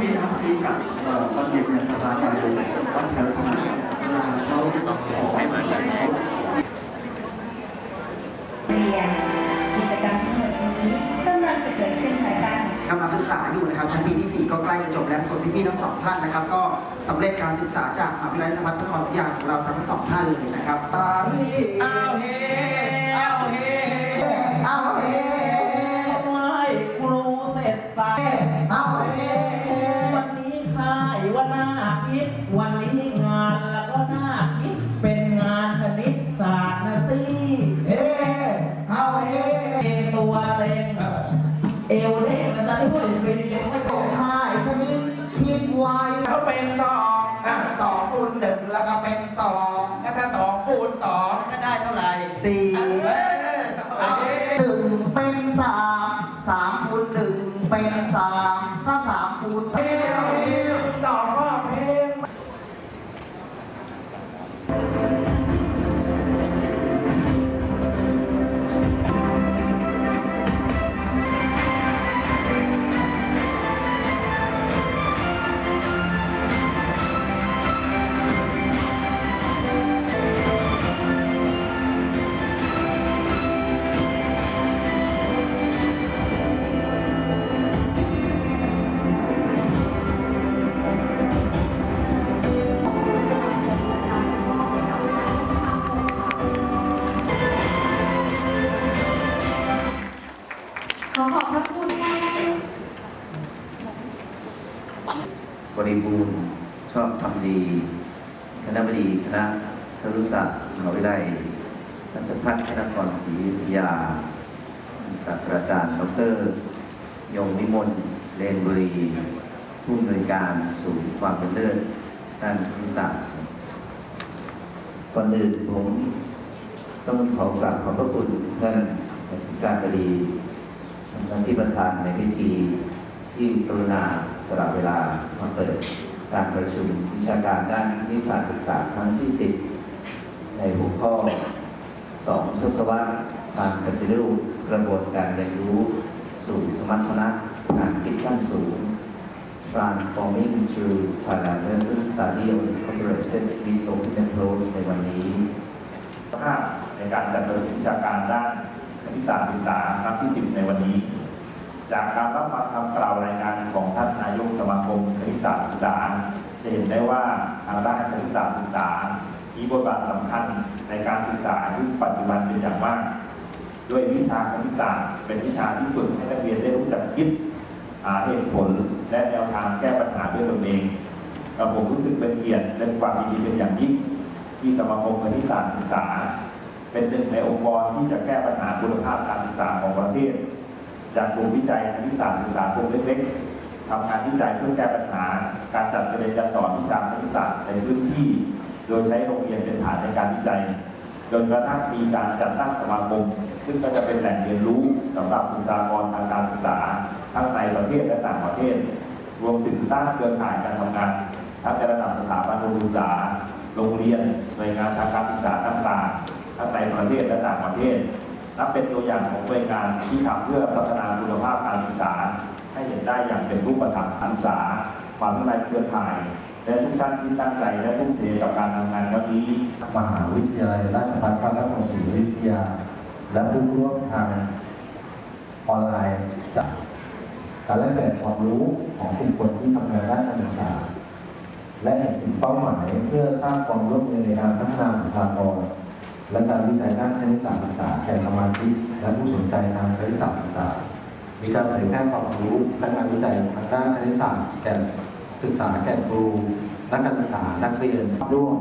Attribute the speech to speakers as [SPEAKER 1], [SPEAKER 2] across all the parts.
[SPEAKER 1] มีทำทีกับเอ่อตอนเด็กเนี่ยสบายใจเลยวันเฉลิมพระเวลาเขาขอให้มาเขา
[SPEAKER 2] เรียนกิจกรรมทั้งหมดนี้กำลังจะเกิดขึ้นภายใต้
[SPEAKER 1] กำลังศึกษาอยู่นะครับชั้นปีที่ 4 ก็ใกล้จะจบแล้วส่วนพี่ๆทั้งสองท่านนะครับ ก็สำเร็จการศึกษาจากมหาวิทยาลัยสมรรถนครวิทยาของเราทั้งสองท่านเลยนะครับเอาเฮเอาเฮเอา เอ
[SPEAKER 3] วเด้งนะจ๊ะด้วยสิ
[SPEAKER 1] ของค่ายคนนี้คิดไว้
[SPEAKER 3] เขาเป็นสองอะ
[SPEAKER 1] สองคูณหนึ่งแล้วก็เป็นสอง
[SPEAKER 3] แล้วถ้าสองคูณสองก็ได้เท่าไหร่
[SPEAKER 1] สี่
[SPEAKER 2] ริ
[SPEAKER 4] บูรณ์ชอบทำดี คณะบดีคณะครุศาสตร์มหาวิทยาลัยราชภัฏพระนครศรีอยุธยาศาสตราจารย์ดร ยงวิมลเลนบุรี ผู้อำนวยการศูนย์ความเป็นเลิศด้านครุศาสตร์ก่อนอื่นผมต้องขอกราบขอบพระคุณท่านอธิการบดีท่านที่ประธานในพิธีที่กรุณา ละเวลามาเปิดการประชุมวิชาการด้านวิชาศึกษาครั้งที่ 10 ในหัวข้อ 2 ทศวรรษการปฏิรูปกระบวนการเรียนรู้ สู่สมรรถนะการคิดขั้นสูง Transforming through Thailand Lesson Study of Incorporated with Open Approach ในวันนี้
[SPEAKER 5] ภาพในการจัดประชุมวิชาการด้านคณิตศารศึกษาครั้งที่ 10 ในวันนี้ จากการรับฟังคำกล่าวรายงานของ ศาสตร์ศึกษา จะเห็นได้ว่าทางด้านคณิศาสตร์ศึกษา มีบทบาทสำคัญในการศึกษายุคปัจจุบันเป็นอย่างมาก ด้วยวิชาคณิตศาสตร์ เป็นวิชาที่ฝึกให้นักเรียนได้รู้จักคิดหาเหตุผลและแนวทางแก้ปัญหาด้วยตนเองกับผมรู้สึกเป็นเกียรติและความยินดีเป็นอย่างยิ่งที่สมาคมคณิตศาสตร์ศึกษา เป็นหนึ่งในองค์กรที่จะแก้ปัญหาคุณภาพการศึกษาของประเทศ จากกลุ่มวิจัยคณิตศาสตร์ศึกษากลุ่มเล็กๆ ทำงานวิจัยเพื่อแก้ปัญหา การจัดการเรียนการสอนวิชาคณิตศาสตร์ในพื้นที่ โดยใช้โรงเรียนเป็นฐานในการวิจัย จนกระทั่งมีการจัดตั้งสมาคม ซึ่งก็จะเป็นแหล่งเรียนรู้สำหรับบุคลากรทางการศึกษา ทั้งในประเทศและต่างประเทศ รวมถึงสร้างเครือข่ายการทำงาน ทั้งในระดับสถาบันอุดมศึกษา โรงเรียนหน่วยงานทางการศึกษาต่างๆ ทั้งในประเทศและต่างประเทศนับเป็นตัวอย่างของหน่วยงานที่ทำเพื่อพัฒนาคุณภาพการศึกษา ให้เห็นได้อย่างเป็นรูปธรรมการศึกษาความร่วมมือเครือข่าย และทุกท่านที่ตั้งใจและทุ่มเทกับการทำงานครั้งนี้
[SPEAKER 6] มหาวิทยาลัยราชภัฏพระนครศรีอยุธยา และผู้ร่วมทางออนไลน์จากการแลกเปลี่ยนความรู้ของกลุ่มคนที่ทำงานด้านการศึกษา และเห็นถึงเป้าหมายเพื่อสร้างความร่วมมือในการพัฒนาบุคลากรและการวิจัยด้านคณิตศาสตร์ศึกษาแก่สมาชิกและผู้สนใจทางคณิตศาสตร์ศึกษา มีการเผยแพร่ความรู้และงานวิจัยทางด้านคณิตศาสตร์แก่ศึกษาแก่ครูนักการศึกษานักเรียนร่วม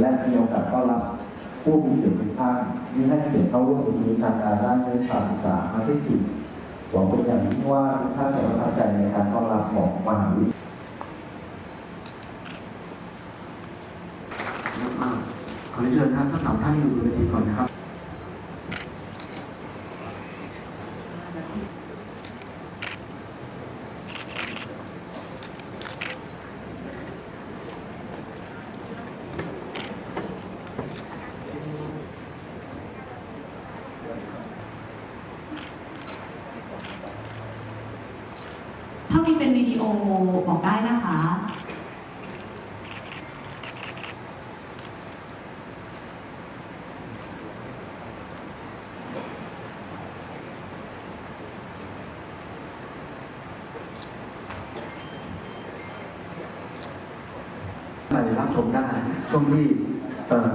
[SPEAKER 6] และมีโอกาสต้อนรับผู้มีเกียรติท่านที่ให้เกียรติเข้าร่วมประชุมวิชาการด้านนักศึกษาศึกษาครั้งที่สี่หวังเป็นอย่างยิ่งว่าทุกท่านจะประทับใจในการต้อนรับของมหาวิทยาลัย
[SPEAKER 1] เยอะมากขอเชิญนะครับทั้งสามท่านอยู่บนเวทีก่อนนะครับ
[SPEAKER 7] ถ้ามีเป็นวิดีโอบอกได้นะคะ
[SPEAKER 1] ไปรับชมได้ช่วงที่เออ